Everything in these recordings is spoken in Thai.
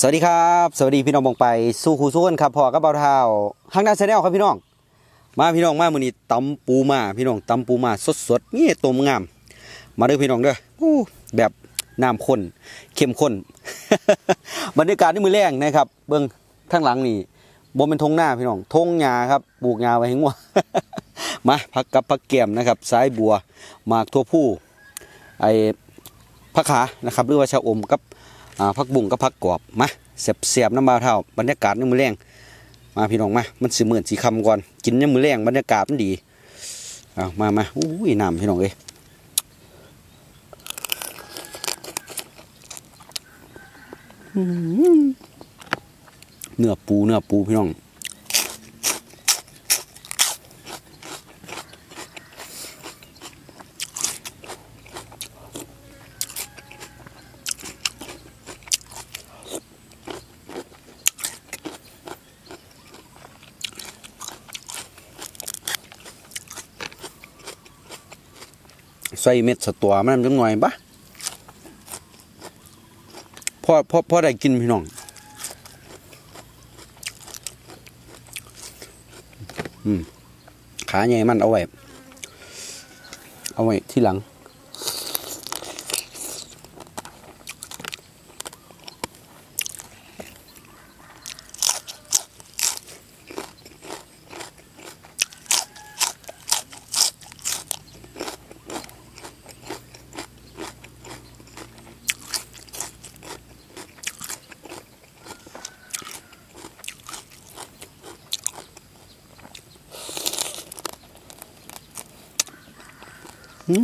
สวัสดีครับ สวัสดีพี่น้องบองไปสู้คูสู้กันครับพอกับเบาเท้าห้างหน้าชาแนลครับพี่น้อง มาพี่น้องมามือนี้ตำปูมาพี่น้องตำปูมาสดๆนี่ตัวงาม มาด้อพี่น้องเด้อแบบน้ำข้นเข้มข้นบรรยากาศนี่มือแรงนะครับ เบิ่งข้างหลังนี่บ่เป็นทงหน้าพี่น้องทงหญ้าครับปลูกหญ้าไว้ให้งัวมาพักกับพักแก้มนะครับสายบัวหมากทั่วผู้ไอ้ผักขานะครับหรือว่าชะอมกับ พักบุ้งกับพักกรอบมาเสียบเสียบน้ำบาเท่าบรรยากาศนี่มือแรงมาพี่น้องมา มันสิเหมือนสีคำก่อน กินนี่มือแรงบรรยากาศมันดีเอามามาอุ้ยน้ำพี่น้องเอ้ยเนื้อปูเนื้อปูพี่น้อง ใส่เม็ดสตัวมันจังหน่อยปะพอพอพอได้กินพี่น้องอืมขาใหญ่มันเอาไว้ เอาไว้ที่หลัง อื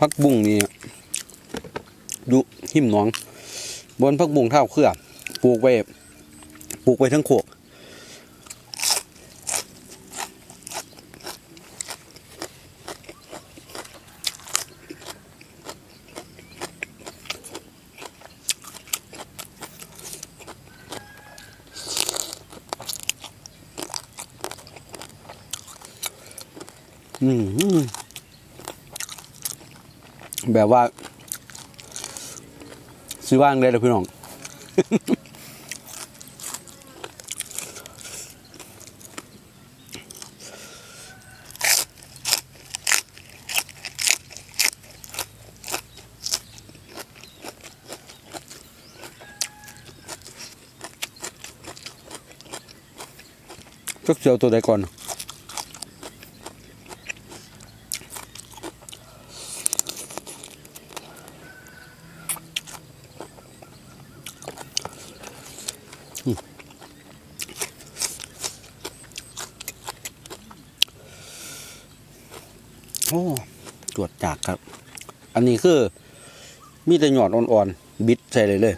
พักบุ้งนี่ยุหิมหนองบนพักบุ้งเท่าเครือปลูกไว้ปลูกไว้ทั้งโขกอืม แบบว่าซื้อว่างเลยเลยพี่น้องจักเจียวตัวใดก่อน โอ้ ตรวจจากครับ อันนี้คือมีแต่หยอดอ่อนๆบิดใส่เลยเลย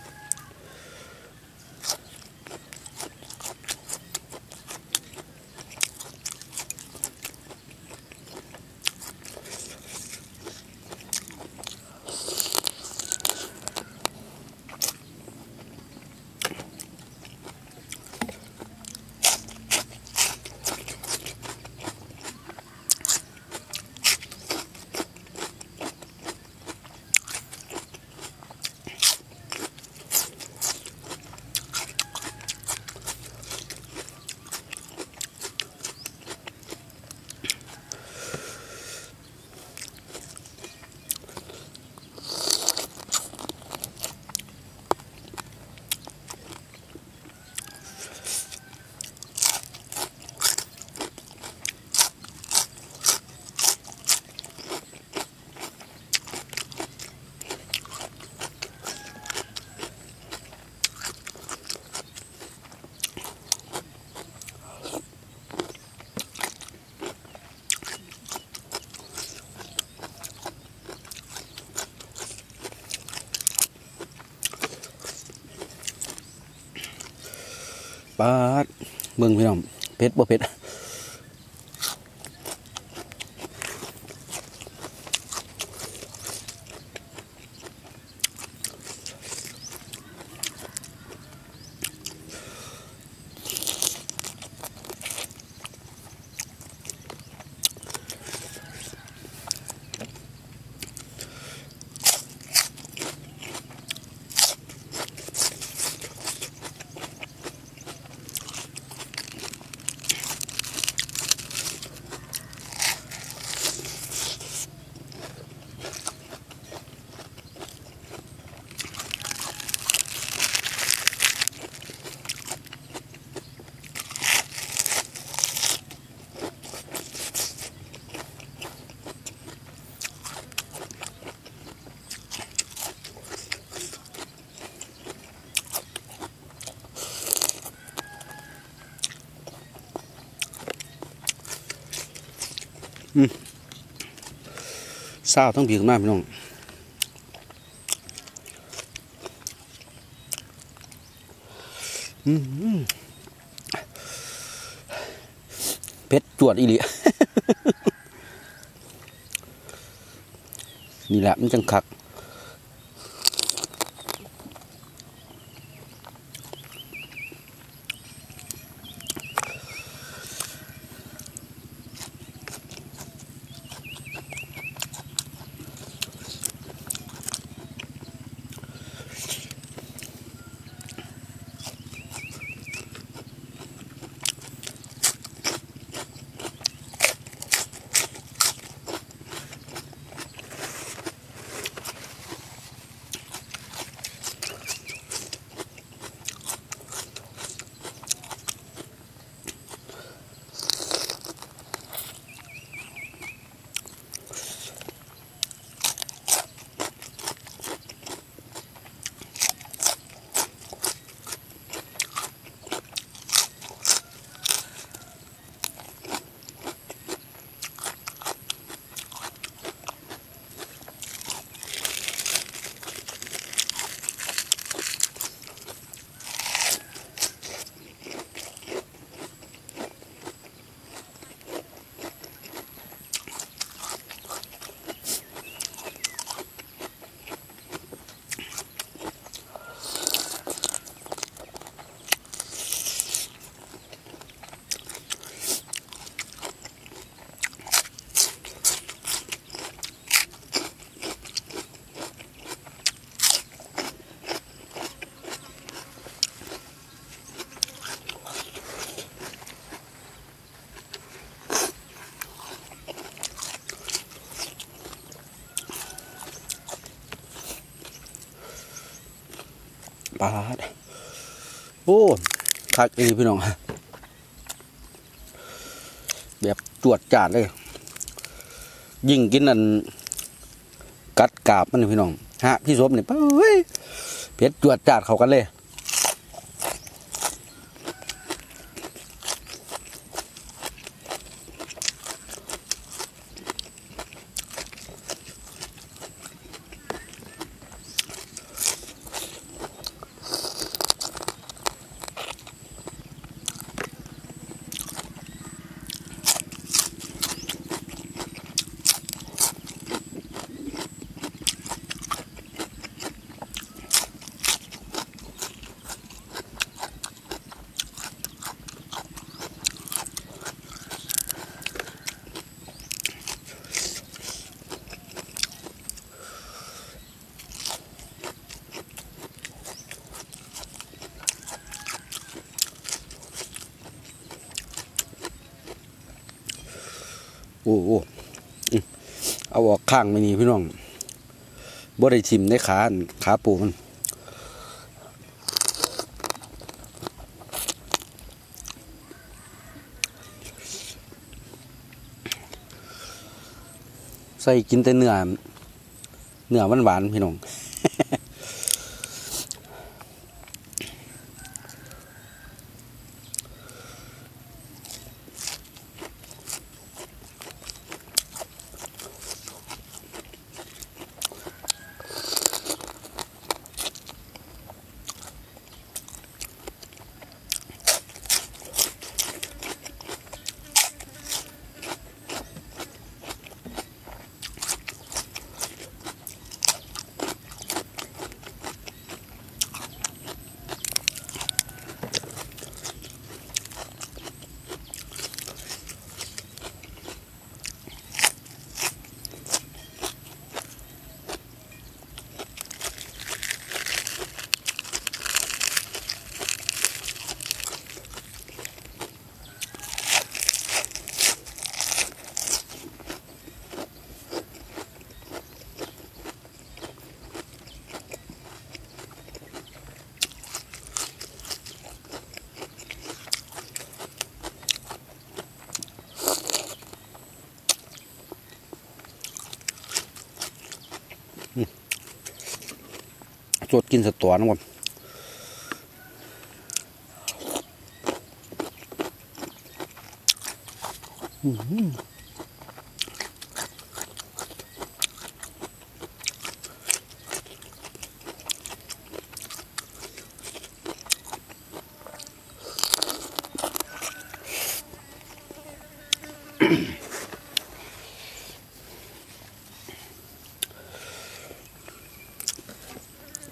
ปาดเบิ่งพี่น้องเพชรบ่เพชร ศร้าทั้งผีขึ้นมาพี่น้องเพชรจวดอีหลีนี่แหละมันจังคัก ปาดโอ้คักอีพี่น้องแบบจวดจาดเลย ยิ่งกินนั่นกัดกาบมันพี่น้องฮะพี่สมเนี่ยเฮ้ยเผ็ดจวดจาดเขากันเลย โอ้โหอืมเอาออกข้างไม่นี่พี่น้องบ่ได้ชิมได้ขาขาปูมันใส่กินแต่เนื้อเนื้อหวานๆพี่น้อง ดกินสตอนะครับอืม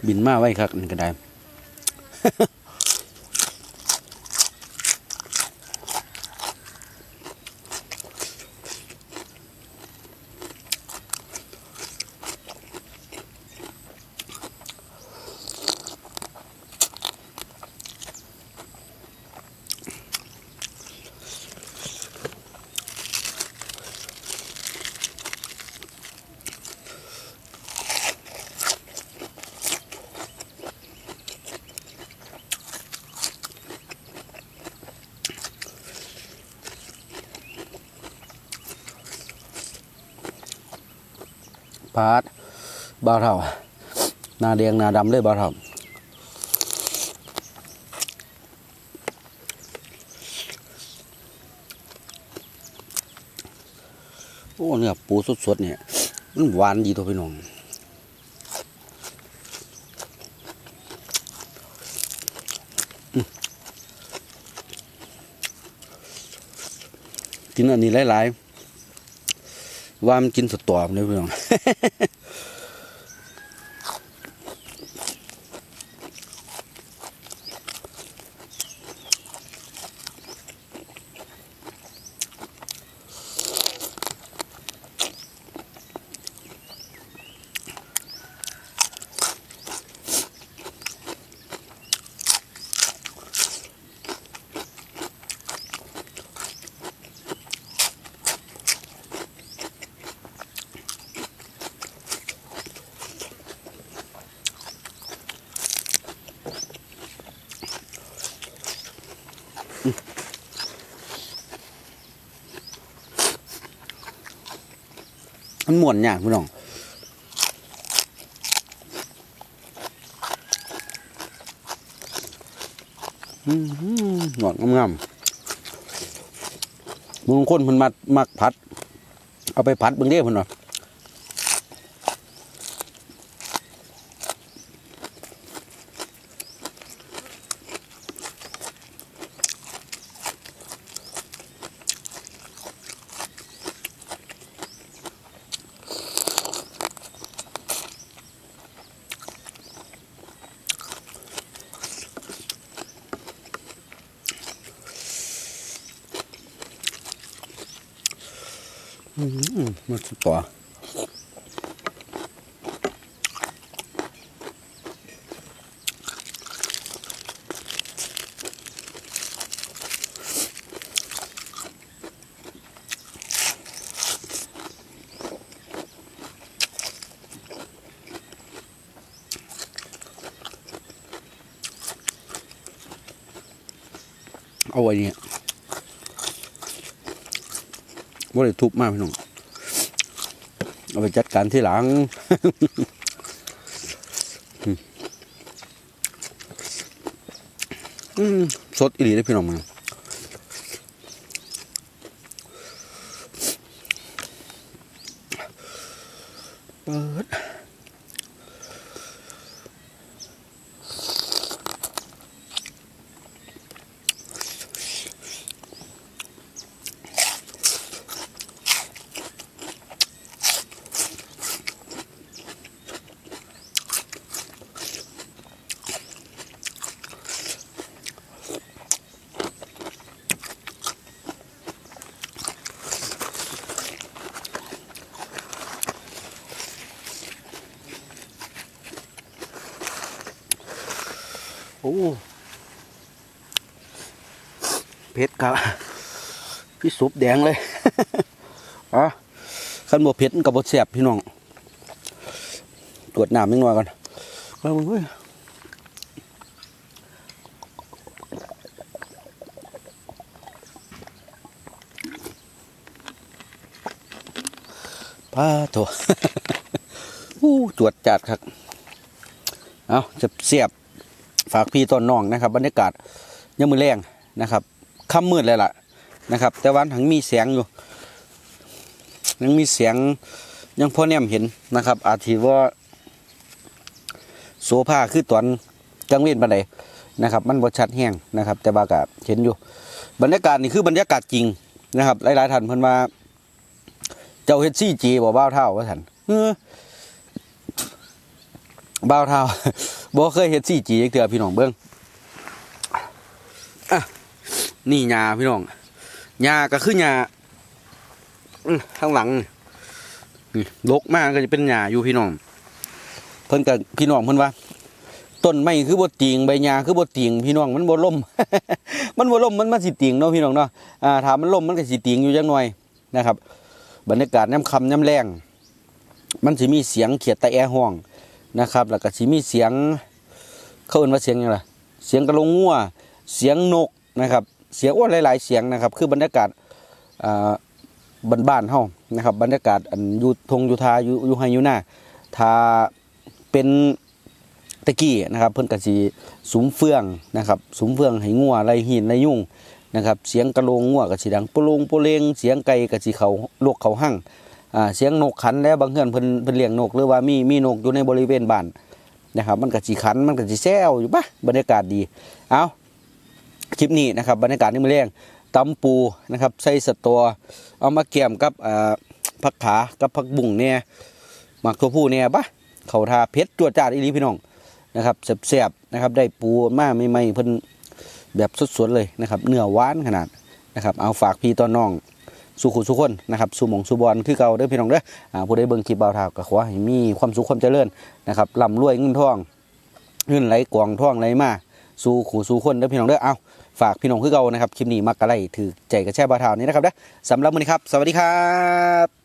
บินมาไว้ครับนี่ก็ได้ พาดบ่าเทานาแดงนาดำเลยบาเทาโอ้เนื้อปูสดๆเนี่ยมันหวานดีตัวพี่น้องกินอันนี้หลายๆ ว่ามันกินสตอมเลยพี่น้อง มันม่วนยากพี่น้องหือหนวดงามๆบางคนมันมามักพัด เอาไปพัดเบื้องเด้เพิ่นว่า อืม มันสุดตัวเอาไว้นี่ยว่าเลยทุบมากพี่น้อง เอาไปจัดการที่หลัง สดอีหลีเลยพี่น้องมันเปิด โอ้เผ็ดครับพี่ซุปแดงเลยอะขันบ่เผ็ดกับบดแสบพี่น้อง ตรวจน้ำนิดหน่อยก่อนเอาเว้ยพาโถอู้ตรวจจัดครับ เอาจะเสียบ ฝากพี่ต้นน้องนะครับ บรรยากาศยังมือแรงนะครับค่ำมืดเลยล่ะนะครับ แต่วันถังมีเสียงอยู่ ยังมีเสียงยังพอแนมเห็นนะครับ อาจถือว่าโซฟาคือตอนกลางเว้นบันไดนะครับ มันบ่ชัดแห้งนะครับ แต่ว่ากะเห็นอยู่ บรรยากาศนี่คือบรรยากาศจริงนะครับ หลายๆท่านเพิ่นว่าเจ้าเฮ็ดซี่จีบ่บ้าเท่าว่าท่านเออ บ้าวเท่าบ่เคยเฮ็ดซี่จีจักเทื่อพี่น้องเบิ่งอะนี่หญ้าพี่น้องหญ้าก็คือหญ้าอืข้างหลังนี่นี่รกมากก็จะเป็นหญ้าอยู่พี่น้อง เพิ่นกับพี่น้องเพิ่นว่าต้นไม้คือบ่ติงใบหญ้าคือบ่ติงพี่น้องมันบ่ล่ม มันบ่ล่มมันมันสิติงเนาะพี่น้องเนาะอ่าถ้ามันล่มมันก็สิติงอยู่จังหน่อยนะครับ บรรยากาศน้ำคำน้ำแรงมันสิมีเสียงเขียดตะแอห้อง นะครับแล้วก็สิมีเสียงเขาเอ่นว่าเสียงยังไงเสียงกระลงงัวเสียงนกนะครับ เสียงอ้วนหลาย ๆ เสียงนะครับ คือบรรยากาศอ่าบ้านๆเฮานะครับ บรรยากาศอันยูทงยูทาอยู่อยู่ไฮอยู่หน้าถ้าเป็นตะกี้นะครับ เพิ่นก็สิสุมเฟืองนะครับสุมเฟืองให้งัวไรหินไรยุ่งนะครับ เสียงกระโลงงัวก็สิดังโปโลงโปเลงเสียงไก่ก็สิเขาลกเขาหั่ง เสียงนกขันแล้วบางเฮือนเพิ่นเพิ่นเลี้ยงนกหรือว่ามีมีนกอยู่ในบริเวณบ้านนะครับ มันก็สิขันมันก็สิแซวอยู่ปะบรรยากาศดีเอาคลิปนี้นะครับบรรยากาศนี่มื้อแรงตำปูนะครับใส่สตอเอามาเกี่ยมกับผักขากับผักบุ้งเนี่ยหมักตัวผู้เนี่ยปะเขาทาเพชรจวดจ้าดอีลีพี่น้องนะครับแซ่บๆนะครับ ได้ปูมาใหม่ๆเพิ่นแบบสดๆเลยนะครับ เนื้อหวานขนาดนะครับ เอาฝากพี่ต้อน้อง สุขุสุขคนนะครับสุหมองสุบอลคือเก่าเด้อพี่น้องเด้ออ่าผู้ใดเบิ่งคลิปบ่าเท้าก็ขอให้มีความสุขความเจริญนะครับร่ำรวยเงินทองเงินไหลกองทองไหลมาสู่ขู่สู่คนเด้อพี่น้องเด้อเอาฝากพี่น้องคือเก่านะครับคลิปนี้มักกะไลถือใจกระแช่บ่าเท้านี้นะครับเด้อสำหรับมื้อนี้ครับ สวัสดีครับ